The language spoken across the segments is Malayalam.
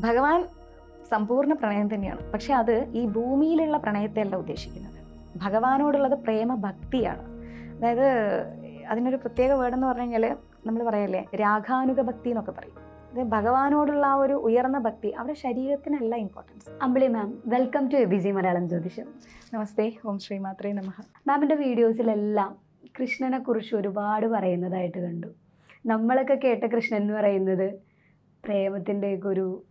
ഭഗവാൻ സമ്പൂർണ പ്രണയം തന്നെയാണ്. പക്ഷെ അത് ഈ ഭൂമിയിലുള്ള പ്രണയത്തെ അല്ല ഉദ്ദേശിക്കുന്നത്. ഭഗവാനോടുള്ളത് പ്രേമ ഭക്തിയാണ് അതായത് അതിനൊരു പ്രത്യേക വേർഡ് എന്ന് പറഞ്ഞു കഴിഞ്ഞാൽ നമ്മൾ പറയല്ലേ രാഗാനുഗ ഭക്തി എന്നൊക്കെ പറയും. അത് ഭഗവാനോടുള്ള ആ ഒരു ഉയർന്ന ഭക്തി അവിടെ ശരീരത്തിനല്ല importance Ambili ma'am welcome to A BC Malayalam Jyothisham. നമസ്തേ ഓം ശ്രീ മാത്രേ നമ. മാമിന്റെ വീഡിയോസിലെല്ലാം കൃഷ്ണനെ കുറിച്ച് ഒരുപാട് പറയുന്നതായിട്ട് കണ്ടു. നമ്മളൊക്കെ കേട്ട കൃഷ്ണൻ എന്ന് പറയുന്നത് പ്രേമത്തിന്റെയൊക്കെ ഒരു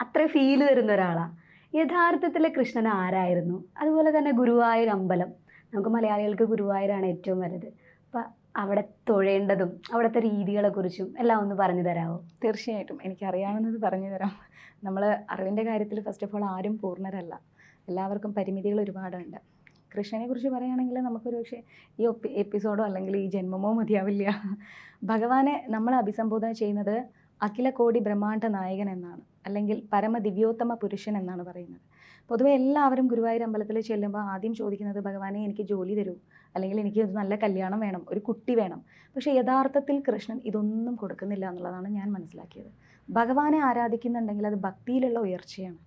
അത്ര ഫീൽ തരുന്ന ഒരാളാണ് യഥാർത്ഥത്തിൽ കൃഷ്ണൻ ആരായിരുന്നു? അതുപോലെ തന്നെ ഗുരുവായൂർ അമ്പലം. നമുക്ക് മലയാളികൾക്ക് ഗുരുവായൂരാണ് ഏറ്റവും വലുത്. അപ്പം അവിടെ തൊഴേണ്ടതും അവിടുത്തെ രീതികളെക്കുറിച്ചും എല്ലാം ഒന്ന് പറഞ്ഞു തരാമോ തീർച്ചയായിട്ടും. എനിക്കറിയാവുന്നത് പറഞ്ഞു തരാം. നമ്മൾ അറിവിന്റെ കാര്യത്തിൽ ഫസ്റ്റ് ഓഫ് ഓൾ ആരും പൂർണരല്ല. എല്ലാവർക്കും പരിമിതികൾ ഒരുപാടുണ്ട്. കൃഷ്ണനെ കുറിച്ച് പറയുകയാണെങ്കിൽ നമുക്കൊരു പക്ഷേ ഈ എപ്പിസോഡോ അല്ലെങ്കിൽ ഈ ജന്മമോ മതിയാവില്ല. ഭഗവാനെ നമ്മൾ അഭിസംബോധന ചെയ്യുന്നത് അഖില കോടി ബ്രഹ്മാണ്ഡ നായകൻ എന്നാണ്. അല്ലെങ്കിൽ പരമദിവ്യോത്തമ പുരുഷൻ എന്നാണ് പറയുന്നത്. പൊതുവെ എല്ലാവരും ഗുരുവായൂർ അമ്പലത്തിൽ ചെല്ലുമ്പോൾ ആദ്യം ചോദിക്കുന്നത് ഭഗവാനെ എനിക്ക് ജോലി തരൂ. അല്ലെങ്കിൽ എനിക്ക് ഒരു നല്ല കല്യാണം വേണം. ഒരു കുട്ടി വേണം. പക്ഷേ യഥാർത്ഥത്തിൽ കൃഷ്ണൻ ഇതൊന്നും കൊടുക്കുന്നില്ല എന്നുള്ളതാണ് ഞാൻ മനസ്സിലാക്കിയത്. ഭഗവാനെ ആരാധിക്കുന്നുണ്ടെങ്കിൽ അത് ഭക്തിയിലുള്ള ഉയർച്ചയാണ്.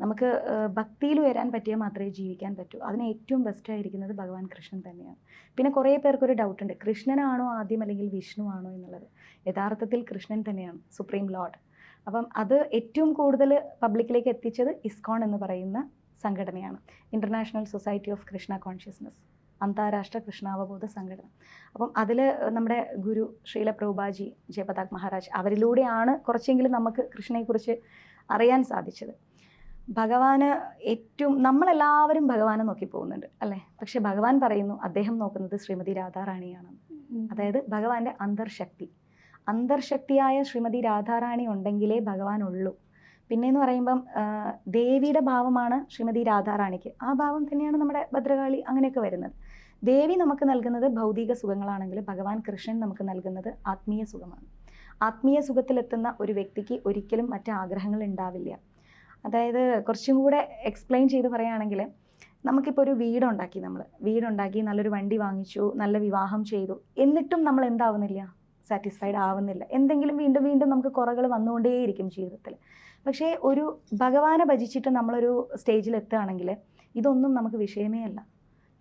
നമുക്ക് ഭക്തിയിൽ ഉയരാൻ പറ്റിയാൽ മാത്രമേ ജീവിക്കാൻ പറ്റൂ. അതിന് ഏറ്റവും ബെസ്റ്റ് ആയിരിക്കുന്നത് ഭഗവാൻ കൃഷ്ണൻ തന്നെയാണ്. പിന്നെ കുറേ പേർക്കൊരു ഡൗട്ട് ഉണ്ട്. കൃഷ്ണനാണോ ആദ്യം അല്ലെങ്കിൽ വിഷ്ണു ആണോ എന്നുള്ളത്? യഥാർത്ഥത്തിൽ കൃഷ്ണൻ തന്നെയാണ് സുപ്രീം ലോർഡ് അപ്പം അത് ഏറ്റവും കൂടുതൽ പബ്ലിക്കിലേക്ക് എത്തിച്ചത് ഇസ്കോൺ എന്ന് പറയുന്ന സംഘടനയാണ്. International society of Krishna consciousness അന്താരാഷ്ട്ര കൃഷ്ണാവബോധ സംഘടന. അപ്പം അതിൽ നമ്മുടെ ഗുരു ശ്രീല പ്രഭുബാജി ജയപതാക് മഹാരാജ് അവരിലൂടെയാണ് കുറച്ചെങ്കിലും നമുക്ക് കൃഷ്ണയെക്കുറിച്ച് അറിയാൻ സാധിച്ചത്. ഭഗവാന് ഏറ്റവും നമ്മളെല്ലാവരും ഭഗവാനെ നോക്കി പോകുന്നുണ്ട് അല്ലേ? പക്ഷെ ഭഗവാൻ പറയുന്നു അദ്ദേഹം നോക്കുന്നത് ശ്രീമതി രാധാറാണിയാണ്. അതായത് ഭഗവാന്റെ അന്തർശക്തി. അന്തർശക്തിയായ ശ്രീമതി രാധാറാണി ഉണ്ടെങ്കിലേ ഭഗവാൻ ഉള്ളൂ പിന്നെന്ന് പറയുമ്പം ദേവിയുടെ ഭാവമാണ് ശ്രീമതി രാധാറാണിക്ക്. ആ ഭാവം തന്നെയാണ് നമ്മുടെ ഭദ്രകാളി അങ്ങനെയൊക്കെ വരുന്നത്. ദേവി നമുക്ക് നൽകുന്നത് ഭൗതിക സുഖങ്ങളാണെങ്കിൽ ഭഗവാൻ കൃഷ്ണൻ നമുക്ക് നൽകുന്നത് ആത്മീയ സുഖമാണ്. ആത്മീയ സുഖത്തിലെത്തുന്ന ഒരു വ്യക്തിക്ക് ഒരിക്കലും മറ്റ് ആഗ്രഹങ്ങൾ ഉണ്ടാവില്ല. അതായത് കുറച്ചും കൂടെ എക്സ്പ്ലെയിൻ ചെയ്ത് പറയുകയാണെങ്കിൽ നമുക്കിപ്പോൾ ഒരു വീടുണ്ടാക്കി നമ്മൾ. വീടുണ്ടാക്കി നല്ലൊരു വണ്ടി വാങ്ങിച്ചു നല്ല വിവാഹം ചെയ്തു. എന്നിട്ടും നമ്മൾ എന്താവുന്നില്ല? സാറ്റിസ്ഫൈഡ് ആവുന്നില്ല. എന്തെങ്കിലും വീണ്ടും വീണ്ടും നമുക്ക് കുറകൾ വന്നുകൊണ്ടേയിരിക്കും ജീവിതത്തിൽ പക്ഷേ ഒരു ഭഗവാനെ ഭജിച്ചിട്ട് നമ്മളൊരു സ്റ്റേജിൽ എത്തുകയാണെങ്കിൽ ഇതൊന്നും നമുക്ക് വിഷയമേ അല്ല.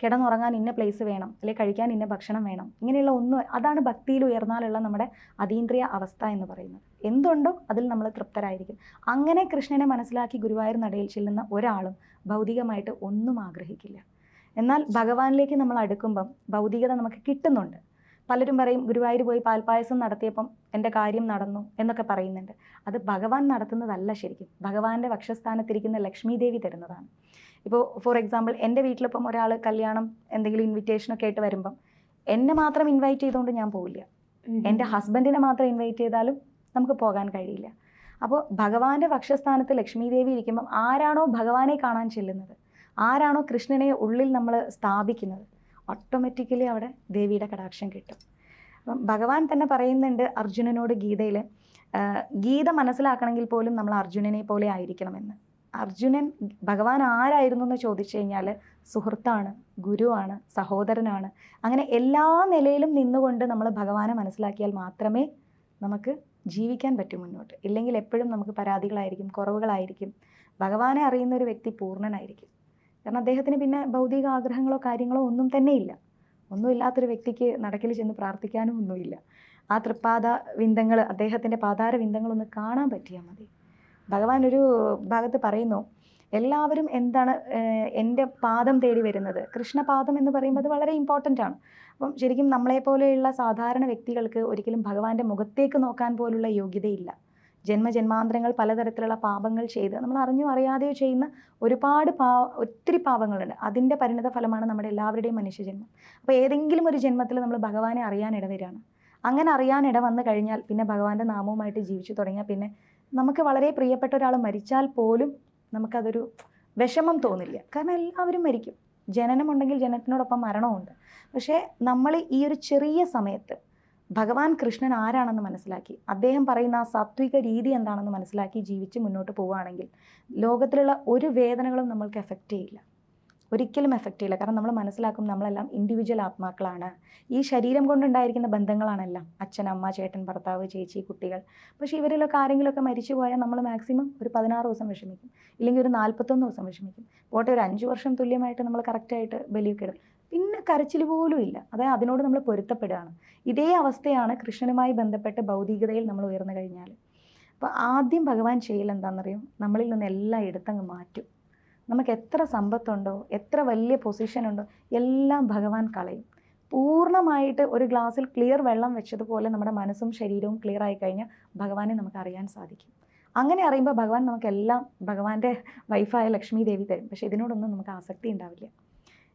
കിടന്നുറങ്ങാൻ ഇന്ന പ്ലേസ് വേണം അല്ലെങ്കിൽ കഴിക്കാൻ ഇന്ന ഭക്ഷണം വേണം ഇങ്ങനെയുള്ള ഒന്നും അതാണ് ഭക്തിയിൽ ഉയർന്നാലുള്ള നമ്മുടെ അതീന്ദ്രിയ അവസ്ഥ എന്ന് പറയുന്നത്. എന്തുണ്ടോ അതിൽ നമ്മൾ തൃപ്തരായിരിക്കും. അങ്ങനെ കൃഷ്ണനെ മനസ്സിലാക്കി ഗുരുവായൂർ നടയിൽ ചെല്ലുന്ന ഒരാളും ഭൗതികമായിട്ട് ഒന്നും ആഗ്രഹിക്കില്ല. എന്നാൽ ഭഗവാനിലേക്ക് നമ്മൾ അടുക്കുമ്പം ഭൗതികത നമുക്ക് കിട്ടുന്നുണ്ട്. പലരും പറയും ഗുരുവായൂർ പോയി പാൽപ്പായസം നടത്തിയപ്പം എന്റെ കാര്യം നടന്നു എന്നൊക്കെ പറയുന്നുണ്ട്. അത് ഭഗവാൻ നടത്തുന്നതല്ല ശരിക്കും. ഭഗവാന്റെ വക്ഷസ്ഥാനത്തിരിക്കുന്ന ലക്ഷ്മി ദേവി തരുന്നതാണ്. ഇപ്പോൾ ഫോർ എക്സാമ്പിൾ എന്റെ വീട്ടിലിപ്പം ഒരാൾ കല്യാണം എന്തെങ്കിലും ഇൻവിറ്റേഷനൊക്കെ ആയിട്ട് വരുമ്പം എന്നെ മാത്രം ഇൻവൈറ്റ് ചെയ്തുകൊണ്ട് ഞാൻ പോവില്ല. എന്റെ ഹസ്ബൻഡിനെ മാത്രം ഇൻവൈറ്റ് ചെയ്താലും നമുക്ക് പോകാൻ കഴിയില്ല. അപ്പോൾ ഭഗവാന്റെ വക്ഷസ്ഥാനത്ത് ലക്ഷ്മി ദേവി ഇരിക്കുമ്പം ആരാണോ ഭഗവാനെ കാണാൻ ചെല്ലുന്നത്? ആരാണോ കൃഷ്ണനെ ഉള്ളിൽ നമ്മൾ സ്ഥാപിക്കുന്നത്? ഓട്ടോമാറ്റിക്കലി അവിടെ ദേവിയുടെ കടാക്ഷം കിട്ടും. അപ്പം ഭഗവാൻ തന്നെ പറയുന്നുണ്ട് അർജുനനോട് ഗീതയിൽ ഗീത മനസ്സിലാക്കണമെങ്കിൽ പോലും നമ്മൾ അർജുനനെ പോലെ ആയിരിക്കണമെന്ന്. അർജുനൻ ഭഗവാൻ ആരായിരുന്നു എന്ന് ചോദിച്ചു കഴിഞ്ഞാൽ സുഹൃത്താണ് ഗുരുവാണ് സഹോദരനാണ്. അങ്ങനെ എല്ലാ നിലയിലും നിന്നുകൊണ്ട് നമ്മൾ ഭഗവാനെ മനസ്സിലാക്കിയാൽ മാത്രമേ നമുക്ക് ജീവിക്കാൻ പറ്റൂ മുന്നോട്ട്. ഇല്ലെങ്കിൽ എപ്പോഴും നമുക്ക് പരാതികളായിരിക്കും കുറവുകളായിരിക്കും. ഭഗവാനെ അറിയുന്ന ഒരു വ്യക്തി പൂർണനായിരിക്കും. കാരണം അദ്ദേഹത്തിന് പിന്നെ ഭൗതിക ആഗ്രഹങ്ങളോ കാര്യങ്ങളോ ഒന്നും തന്നെ ഇല്ല. ഒന്നുമില്ലാത്തൊരു വ്യക്തിക്ക് നടക്കിൽ ചെന്ന് പ്രാർത്ഥിക്കാനും ഒന്നുമില്ല. ആ തൃപ്പാദ വിന്ദങ്ങൾ അദ്ദേഹത്തിന്റെ പാതാര വിന്ദങ്ങളൊന്ന് കാണാൻ പറ്റിയാൽ മതി. ഭഗവാൻ ഒരു ഭാഗത്ത് പറയുന്നു എല്ലാവരും എന്താണ് എന്റെ പാദം തേടി വരുന്നത്? കൃഷ്ണപാദം എന്ന് പറയുമ്പോൾ അത് വളരെ ഇമ്പോർട്ടന്റ് ആണ്. അപ്പം ശരിക്കും നമ്മളെപ്പോലെയുള്ള സാധാരണ വ്യക്തികൾക്ക് ഒരിക്കലും ഭഗവാന്റെ മുഖത്തേക്ക് നോക്കാൻ പോലുള്ള യോഗ്യതയില്ല. ജന്മജന്മാന്തരങ്ങൾ പലതരത്തിലുള്ള പാപങ്ങൾ ചെയ്ത് നമ്മൾ അറിഞ്ഞോ അറിയാതെയോ ചെയ്യുന്ന ഒരുപാട് പാ ഒത്തിരി പാപങ്ങളുണ്ട്. അതിന്റെ പരിണിത ഫലമാണ് നമ്മുടെ എല്ലാവരുടെയും മനുഷ്യജന്മം. അപ്പോൾ ഏതെങ്കിലും ഒരു ജന്മത്തിൽ നമ്മൾ ഭഗവാനെ അറിയാൻ ഇടവരികയാണ് അങ്ങനെ അറിയാൻ ഇട വന്നു കഴിഞ്ഞാൽ പിന്നെ ഭഗവാന്റെ നാമവുമായിട്ട് ജീവിച്ചു തുടങ്ങിയാൽ പിന്നെ നമുക്ക് വളരെ പ്രിയപ്പെട്ട ഒരാൾ മരിച്ചാൽ പോലും നമുക്കതൊരു വിഷമം തോന്നില്ല. കാരണം എല്ലാവരും മരിക്കും. ജനനമുണ്ടെങ്കിൽ ജനനത്തിനോടൊപ്പം മരണമുണ്ട് പക്ഷേ നമ്മൾ ഈ ഒരു ചെറിയ സമയത്ത് ഭഗവാൻ കൃഷ്ണൻ ആരാണെന്ന് മനസ്സിലാക്കി. അദ്ദേഹം പറയുന്ന ആ സാത്വിക രീതി എന്താണെന്ന് മനസ്സിലാക്കി ജീവിച്ച് മുന്നോട്ട് പോവുകയാണെങ്കിൽ ലോകത്തിലുള്ള ഒരു വേദനകളും നമ്മൾക്ക് എഫക്റ്റ് ചെയ്യില്ല. ഒരിക്കലും എഫക്റ്റ് ചെയ്യില്ല. കാരണം നമ്മൾ മനസ്സിലാക്കും നമ്മളെല്ലാം ഇൻഡിവിജ്വൽ ആത്മാക്കളാണ്. ഈ ശരീരം കൊണ്ടുണ്ടായിരിക്കുന്ന ബന്ധങ്ങളാണെല്ലാം അച്ഛൻ അമ്മ ചേട്ടൻ ഭർത്താവ് ചേച്ചി കുട്ടികൾ. പക്ഷേ ഇവരിലൊക്കെ ആരെങ്കിലുമൊക്കെ മരിച്ചു പോയാൽ നമ്മൾ മാക്സിമം ഒരു പതിനാറ് ദിവസം വിഷമിക്കും. ഇല്ലെങ്കിൽ ഒരു നാൽപ്പത്തൊന്ന് ദിവസം വിഷമിക്കും. പോട്ടെ ഒരു അഞ്ച് വർഷം തുല്യമായിട്ട് നമ്മൾ കറക്റ്റായിട്ട് ബലിയൊക്കെ ഇടും പിന്നെ കരച്ചിൽ പോലും ഇല്ല. അതായത് അതിനോട് നമ്മൾ പൊരുത്തപ്പെടുകയാണ്. ഇതേ അവസ്ഥയാണ് കൃഷ്ണനുമായി ബന്ധപ്പെട്ട് ഭൗതികതയിൽ നമ്മൾ ഉയർന്നു കഴിഞ്ഞാൽ അപ്പോൾ ആദ്യം ഭഗവാൻ ചെയ്യൽ എന്താണെന്നറിയും നമ്മളിൽ നിന്ന് എല്ലാം എടുത്തങ്ങ് മാറ്റും. നമുക്ക് എത്ര സമ്പത്തുണ്ടോ എത്ര വലിയ പൊസിഷൻ ഉണ്ടോ എല്ലാം ഭഗവാൻ കളയും. പൂർണമായിട്ട് ഒരു ഗ്ലാസ്സിൽ ക്ലിയർ വെള്ളം വെച്ചതുപോലെ നമ്മുടെ മനസ്സും ശരീരവും ക്ലിയർ ആയി കഴിഞ്ഞാൽ ഭഗവാനെ നമുക്ക് അറിയാൻ സാധിക്കും. അങ്ങനെ അറിയുമ്പോൾ ഭഗവാൻ നമുക്കെല്ലാം ഭഗവാന്റെ വൈഫായ ലക്ഷ്മി ദേവി തരും. പക്ഷേ ഇതിനോടൊന്നും നമുക്ക് ആസക്തി ഉണ്ടാവില്ല.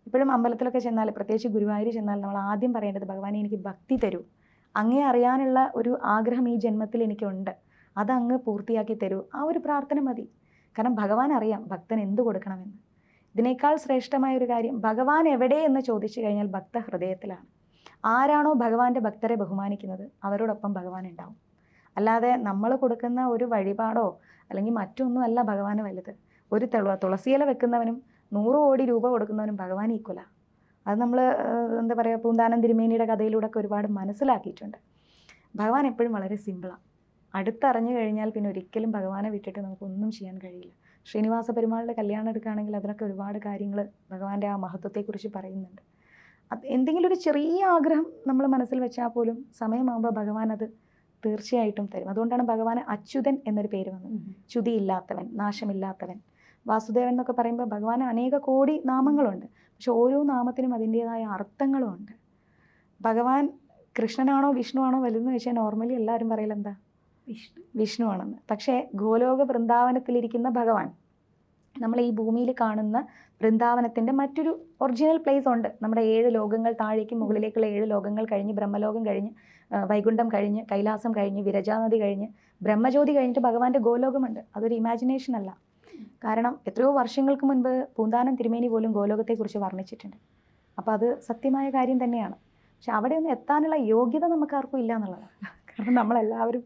ഇപ്പോഴും അമ്പലത്തിലൊക്കെ ചെന്നാൽ പ്രത്യേകിച്ച് ഗുരുവായൂർ ചെന്നാൽ നമ്മൾ ആദ്യം പറയേണ്ടത് ഭഗവാനെ എനിക്ക് ഭക്തി തരൂ. അങ്ങേ അറിയാനുള്ള ഒരു ആഗ്രഹം ഈ ജന്മത്തിൽ എനിക്കുണ്ട്. അത് അങ്ങ് പൂർത്തിയാക്കി തരൂ. ആ ഒരു പ്രാർത്ഥന മതി. കാരണം ഭഗവാൻ അറിയാം ഭക്തൻ എന്ത് കൊടുക്കണമെന്ന്. ഇതിനേക്കാൾ ശ്രേഷ്ഠമായ ഒരു കാര്യം ഭഗവാൻ എവിടെ? എന്ന് ചോദിച്ചു കഴിഞ്ഞാൽ ഭക്ത ഹൃദയത്തിലാണ്. ആരാണോ ഭഗവാന്റെ ഭക്തരെ ബഹുമാനിക്കുന്നത് അവരോടൊപ്പം ഭഗവാൻ ഉണ്ടാവും. അല്ലാതെ നമ്മൾ കൊടുക്കുന്ന ഒരു വഴിപാടോ അല്ലെങ്കിൽ മറ്റൊന്നും അല്ല ഭഗവാന് വലുത്. ഒരു തെളു തുളസിയില വെക്കുന്നവനും നൂറ് കോടി രൂപ കൊടുക്കുന്നവനും ഭഗവാൻ ഈക്വല അത് നമ്മൾ എന്താ പറയുക പൂന്താനം തിരുമേനിയുടെ കഥയിലൂടെ ഒക്കെ ഒരുപാട് മനസ്സിലാക്കിയിട്ടുണ്ട്. ഭഗവാൻ എപ്പോഴും വളരെ സിമ്പിളാണ് അടുത്തറിഞ്ഞു കഴിഞ്ഞാൽ പിന്നെ ഒരിക്കലും ഭഗവാനെ വിട്ടിട്ട് നമുക്കൊന്നും ചെയ്യാൻ കഴിയില്ല. ശ്രീനിവാസ പെരുമാളുടെ കല്യാണം എടുക്കുകയാണെങ്കിൽ അതിനൊക്കെ ഒരുപാട് കാര്യങ്ങൾ ഭഗവാന്റെ ആ മഹത്വത്തെക്കുറിച്ച് പറയുന്നുണ്ട്. അത് എന്തെങ്കിലും ഒരു ചെറിയ ആഗ്രഹം നമ്മൾ മനസ്സിൽ വെച്ചാൽ പോലും സമയമാകുമ്പോൾ ഭഗവാൻ അത് തീർച്ചയായിട്ടും തരും. അതുകൊണ്ടാണ് ഭഗവാൻ അച്യുതൻ എന്നൊരു പേര് വന്നത്. ച്യുതിയില്ലാത്തവൻ നാശമില്ലാത്തവൻ. വാസുദേവൻ എന്നൊക്കെ പറയുമ്പോൾ ഭഗവാന് അനേക കോടി നാമങ്ങളുണ്ട്. പക്ഷെ ഓരോ നാമത്തിനും അതിന്റേതായ അർത്ഥങ്ങളും ഉണ്ട് ഭഗവാൻ കൃഷ്ണനാണോ വിഷ്ണുവാണോ വലുതെന്ന് വെച്ചാൽ നോർമലി എല്ലാവരും പറയില്ല എന്താ? വിഷ്ണു. വിഷ്ണു ആണെന്ന് പക്ഷേ ഗോലോക വൃന്ദാവനത്തിലിരിക്കുന്ന ഭഗവാൻ നമ്മൾ ഈ ഭൂമിയിൽ കാണുന്ന വൃന്ദാവനത്തിന്റെ മറ്റൊരു ഒറിജിനൽ പ്ലേസ് ഉണ്ട്. നമ്മുടെ ഏഴ് ലോകങ്ങൾ താഴേക്ക് മുകളിലേക്കുള്ള ഏഴ് ലോകങ്ങൾ കഴിഞ്ഞ് ബ്രഹ്മലോകം കഴിഞ്ഞ് വൈകുണ്ഠം കഴിഞ്ഞ് കൈലാസം കഴിഞ്ഞ് വിരജാനദി കഴിഞ്ഞ് ബ്രഹ്മജ്യോതി കഴിഞ്ഞിട്ട് ഭഗവാന്റെ ഗോലോകമുണ്ട്. അതൊരു ഇമാജിനേഷൻ അല്ല. കാരണം എത്രയോ വർഷങ്ങൾക്ക് മുൻപ് പൂന്താനം തിരുമേനി പോലും ഗോലോകത്തെക്കുറിച്ച് വർണിച്ചിട്ടുണ്ട്. അപ്പോൾ അത് സത്യമായ കാര്യം തന്നെയാണ്. പക്ഷെ അവിടെ ഒന്നും എത്താനുള്ള യോഗ്യത നമുക്കാർക്കും ഇല്ല എന്നുള്ളതാണ്. കാരണം നമ്മളെല്ലാവരും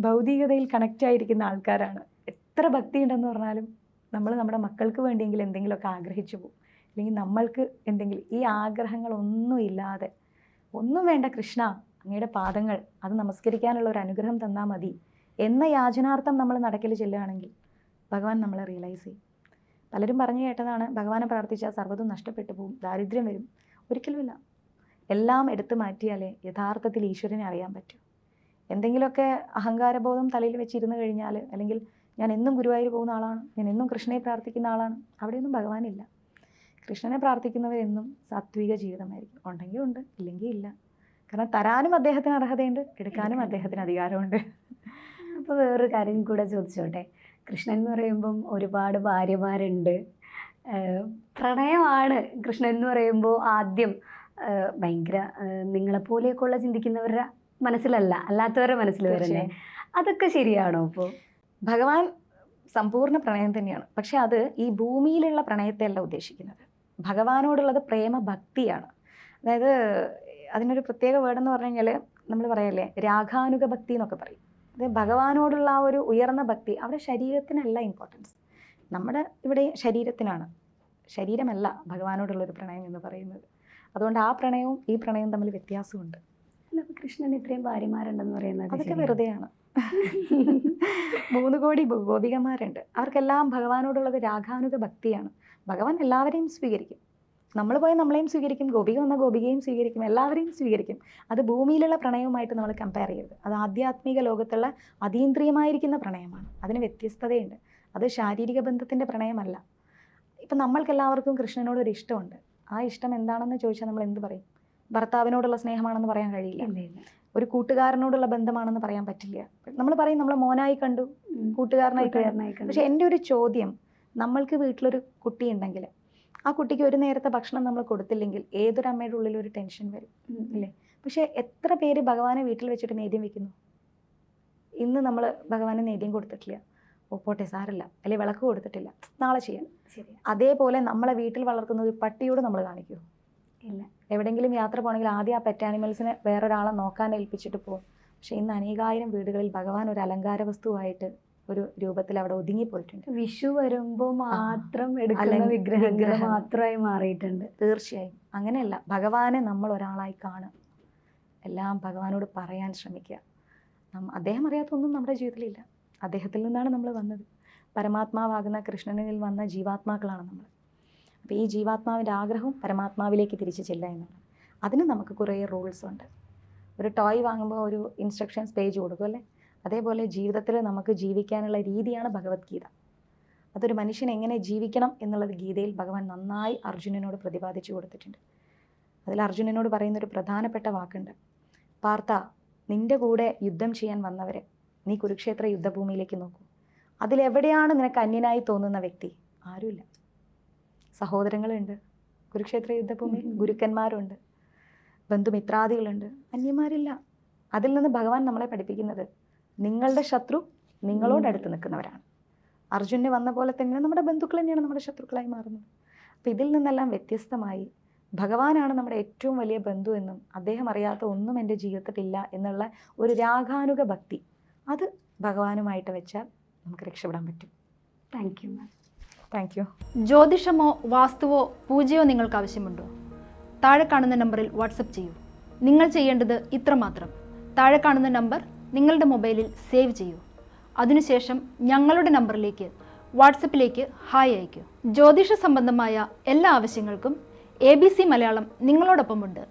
ഭൗതികതയിൽ കണക്റ്റ് ആയിരിക്കുന്ന ആൾക്കാരാണ്. എത്ര ഭക്തി ഉണ്ടെന്ന് പറഞ്ഞാലും നമ്മൾ നമ്മുടെ മക്കൾക്ക് വേണ്ടിയെങ്കിലും എന്തെങ്കിലുമൊക്കെ ആഗ്രഹിച്ചു പോകും. അല്ലെങ്കിൽ നമ്മൾക്ക് എന്തെങ്കിലും ഈ ആഗ്രഹങ്ങളൊന്നും ഇല്ലാതെ ഒന്നും വേണ്ട കൃഷ്ണ അങ്ങയുടെ പാദങ്ങൾ അത് നമസ്കരിക്കാനുള്ള ഒരു അനുഗ്രഹം തന്നാൽ മതി എന്ന യാചനാർത്ഥം നമ്മൾ നടക്കൽ ചെല്ലുകയാണെങ്കിൽ ഭഗവാൻ നമ്മളെ റിയലൈസ് ചെയ്യും. പലരും പറഞ്ഞു കേട്ടതാണ് ഭഗവാനെ പ്രാർത്ഥിച്ചാൽ സർവതും നഷ്ടപ്പെട്ടു പോകും ദാരിദ്ര്യം വരും. ഒരിക്കലുമില്ല. എല്ലാം എടുത്തു മാറ്റിയാലേ യഥാർത്ഥത്തിൽ ഈശ്വരനെ അറിയാൻ പറ്റൂ. എന്തെങ്കിലുമൊക്കെ അഹങ്കാരബോധം തലയിൽ വെച്ചിരുന്ന് കഴിഞ്ഞാൽ അല്ലെങ്കിൽ ഞാൻ എന്നും ഗുരുവായൂർ പോകുന്ന ആളാണ് ഞാൻ എന്നും കൃഷ്ണനെ പ്രാർത്ഥിക്കുന്ന ആളാണ് അവിടെയൊന്നും ഭഗവാനില്ല. കൃഷ്ണനെ പ്രാർത്ഥിക്കുന്നവരെന്നും സാത്വിക ജീവിതമായിരിക്കും. ഉണ്ടെങ്കിൽ ഉണ്ട് ഇല്ലെങ്കിൽ ഇല്ല. കാരണം തരാനും അദ്ദേഹത്തിന് അർഹതയുണ്ട് എടുക്കാനും അദ്ദേഹത്തിന് അധികാരമുണ്ട്. അപ്പോൾ വേറൊരു കാര്യം കൂടെ ചോദിച്ചോട്ടെ? കൃഷ്ണൻ എന്ന് പറയുമ്പം ഒരുപാട് ഭാര്യമാരുണ്ട്. പ്രണയമാണ് കൃഷ്ണൻ എന്ന് പറയുമ്പോൾ ആദ്യം. ഭയങ്കര നിങ്ങളെപ്പോലെയൊക്കെയുള്ള ചിന്തിക്കുന്നവരുടെ മനസ്സിലല്ല അല്ലാത്തവരുടെ മനസ്സിൽ വരുന്നത് അതൊക്കെ ശരിയാണോ അപ്പോൾ ഭഗവാൻ സമ്പൂർണ പ്രണയം തന്നെയാണ്. പക്ഷെ അത് ഈ ഭൂമിയിലുള്ള പ്രണയത്തെ അല്ല ഉദ്ദേശിക്കുന്നത്. ഭഗവാനോടുള്ളത് പ്രേമ ഭക്തിയാണ് അതായത് അതിനൊരു പ്രത്യേക വേർഡെന്ന് പറഞ്ഞു കഴിഞ്ഞാൽ നമ്മൾ പറയല്ലേ രാഗാനുഗ ഭക്തി എന്നൊക്കെ പറയും. ഭഗവാനോടുള്ള ആ ഒരു ഉയർന്ന ഭക്തി അവിടെ ശരീരത്തിനല്ല ഇമ്പോർട്ടൻസ് നമ്മുടെ ഇവിടെ ശരീരത്തിനാണ്. ശരീരമല്ല ഭഗവാനോടുള്ള ഒരു പ്രണയം എന്ന് പറയുന്നത്. അതുകൊണ്ട് ആ പ്രണയവും ഈ പ്രണയവും തമ്മിൽ വ്യത്യാസമുണ്ട്. അല്ല കൃഷ്ണൻ ഇത്രയും ഭാര്യമാരുണ്ടെന്ന് പറയുന്നത് അതൊക്കെ? വെറുതെയാണ്. മൂന്ന് കോടി ഗോപികമാരുണ്ട്. അവർക്കെല്ലാം ഭഗവാനോടുള്ളത് രാഗാനുഗ ഭക്തിയാണ്. ഭഗവാൻ എല്ലാവരെയും സ്വീകരിക്കും. നമ്മൾ പോയാൽ നമ്മളെയും സ്വീകരിക്കും ഗോപിക വന്ന ഗോപികയും സ്വീകരിക്കും എല്ലാവരെയും സ്വീകരിക്കും. അത് ഭൂമിയിലുള്ള പ്രണയവുമായിട്ട് നമ്മൾ കമ്പയർ ചെയ്യരുത്. അത് ആധ്യാത്മിക ലോകത്തുള്ള അതീന്ദ്രിയമായിരിക്കുന്ന പ്രണയമാണ്. അതിന് വ്യത്യസ്തതയുണ്ട്. അത് ശാരീരിക ബന്ധത്തിന്റെ പ്രണയമല്ല. ഇപ്പം നമ്മൾക്കെല്ലാവർക്കും കൃഷ്ണനോട് ഒരു ഇഷ്ടമുണ്ട്. ആ ഇഷ്ടം എന്താണെന്ന് ചോദിച്ചാൽ നമ്മൾ എന്ത് പറയും? ഭർത്താവിനോടുള്ള സ്നേഹമാണെന്ന് പറയാൻ കഴിയില്ല. ഒരു കൂട്ടുകാരനോടുള്ള ബന്ധമാണെന്ന് പറയാൻ പറ്റില്ല. നമ്മൾ പറയും നമ്മളെ മോനായി കണ്ടു. കൂട്ടുകാരനായി കണ്ടു. പക്ഷെ എന്റെ ഒരു ചോദ്യം നമ്മൾക്ക് വീട്ടിലൊരു കുട്ടി ഉണ്ടെങ്കിൽ ആ കുട്ടിക്ക് ഒരു നേരത്തെ ഭക്ഷണം നമ്മൾ കൊടുത്തില്ലെങ്കിൽ ഏതൊരു അമ്മയുടെ ഉള്ളിൽ ഒരു ടെൻഷൻ വരും അല്ലേ പക്ഷേ എത്ര പേര് ഭഗവാനെ വീട്ടിൽ വെച്ചിട്ട് നേദ്യം വെക്കുന്നു? ഇന്ന് നമ്മൾ ഭഗവാന് നേദ്യം കൊടുത്തിട്ടില്ല. ഓ പോട്ടെ സാരല്ല. അല്ലെ വിളക്ക് കൊടുത്തിട്ടില്ല. നാളെ ചെയ്യാം. അതേപോലെ നമ്മളെ വീട്ടിൽ വളർത്തുന്ന ഒരു പട്ടിയോട് നമ്മൾ കാണിക്കൂ. ഇല്ല. എവിടെയെങ്കിലും യാത്ര പോകണമെങ്കിൽ ആദ്യം ആ പെറ്റ് ആനിമൽസിനെ വേറൊരാളെ നോക്കാൻ ഏൽപ്പിച്ചിട്ട് പോകും പക്ഷേ ഇന്ന് അനേകായിരം വീടുകളിൽ ഭഗവാൻ ഒരു അലങ്കാര വസ്തുവായിട്ട് ഒരു രൂപത്തിൽ അവിടെ ഒതുങ്ങിപ്പോയിട്ടുണ്ട്. വിഷു വരുമ്പോൾ മാത്രം എടുക്കുന്ന വിഗ്രഹങ്ങൾ. മാത്രമായി മാറിയിട്ടുണ്ട്. തീർച്ചയായും. അങ്ങനെയല്ല ഭഗവാനെ നമ്മൾ ഒരാളായി കാണും എല്ലാം ഭഗവാനോട് പറയാൻ ശ്രമിക്കുക. അദ്ദേഹം അറിയാത്തൊന്നും നമ്മുടെ ജീവിതത്തിലില്ല. അദ്ദേഹത്തിൽ നിന്നാണ് നമ്മൾ വന്നത്. പരമാത്മാവാകുന്ന കൃഷ്ണനിൽ വന്ന ജീവാത്മാക്കളാണ് നമ്മൾ. അപ്പോൾ ഈ ജീവാത്മാവിന്റെ ആഗ്രഹവും പരമാത്മാവിലേക്ക് തിരിച്ചു ചെല്ലുക എന്നാണ് അതിന് നമുക്ക് കുറേ റൂൾസ് ഉണ്ട്. ഒരു ടോയ് വാങ്ങുമ്പോൾ ഒരു ഇൻസ്ട്രക്ഷൻസ് പേജ് കൊടുക്കും അല്ലേ? അതേപോലെ ജീവിതത്തിൽ നമുക്ക് ജീവിക്കാനുള്ള രീതിയാണ് ഭഗവത്ഗീത. അതൊരു മനുഷ്യൻ എങ്ങനെ ജീവിക്കണം എന്നുള്ളത് ഗീതയിൽ ഭഗവാൻ നന്നായി അർജുനനോട് പ്രതിപാദിച്ചു കൊടുത്തിട്ടുണ്ട്. അതിൽ അർജുനനോട് പറയുന്ന ഒരു പ്രധാനപ്പെട്ട വാക്കുണ്ട്. പാർത്ത നിന്റെ കൂടെ യുദ്ധം ചെയ്യാൻ വന്നവരെ നീ കുരുക്ഷേത്ര യുദ്ധഭൂമിയിലേക്ക് നോക്കൂ. അതിലെവിടെയാണ് നിനക്ക് അന്യനായി തോന്നുന്ന വ്യക്തി? ആരുമില്ല. സഹോദരങ്ങളുണ്ട്. കുരുക്ഷേത്ര യുദ്ധഭൂമിയിൽ. ഗുരുക്കന്മാരുണ്ട്. ബന്ധുമിത്രാദികളുണ്ട്. അന്യന്മാരില്ല. അതിൽ നിന്ന് ഭഗവാൻ നമ്മളെ പഠിപ്പിക്കുന്നത് നിങ്ങളുടെ ശത്രു നിങ്ങളോട് അടുത്ത് നിൽക്കുന്നവരാണ്. അർജുനെ വന്ന പോലെ തന്നെ നമ്മുടെ ബന്ധുക്കൾ തന്നെയാണ് നമ്മുടെ ശത്രുക്കളായി മാറുന്നത്. അപ്പം ഇതിൽ നിന്നെല്ലാം വ്യത്യസ്തമായി ഭഗവാനാണ് നമ്മുടെ ഏറ്റവും വലിയ ബന്ധു എന്നും അദ്ദേഹം അറിയാത്ത ഒന്നും എന്റെ ജീവിതത്തിലില്ല എന്നുള്ള ഒരു രാഗാനുക ഭക്തി അത് ഭഗവാനുമായിട്ട് വെച്ചാൽ നമുക്ക് രക്ഷപ്പെടാൻ പറ്റും. Thank you ma'am thank you ജ്യോതിഷമോ വാസ്തുവോ പൂജയോ നിങ്ങൾക്ക് ആവശ്യമുണ്ടോ? താഴെ കാണുന്ന നമ്പറിൽ വാട്സപ്പ് ചെയ്യൂ. നിങ്ങൾ ചെയ്യേണ്ടത് ഇത്രമാത്രം. താഴെ കാണുന്ന നമ്പർ നിങ്ങളുടെ മൊബൈലിൽ സേവ് ചെയ്യൂ. അതിനുശേഷം ഞങ്ങളുടെ നമ്പറിലേക്ക് വാട്സപ്പിലേക്ക് ഹായ് അയയ്ക്കൂ. ജ്യോതിഷ സംബന്ധമായ എല്ലാ ആവശ്യങ്ങൾക്കും എ ബി സി മലയാളം നിങ്ങളോടൊപ്പമുണ്ട്.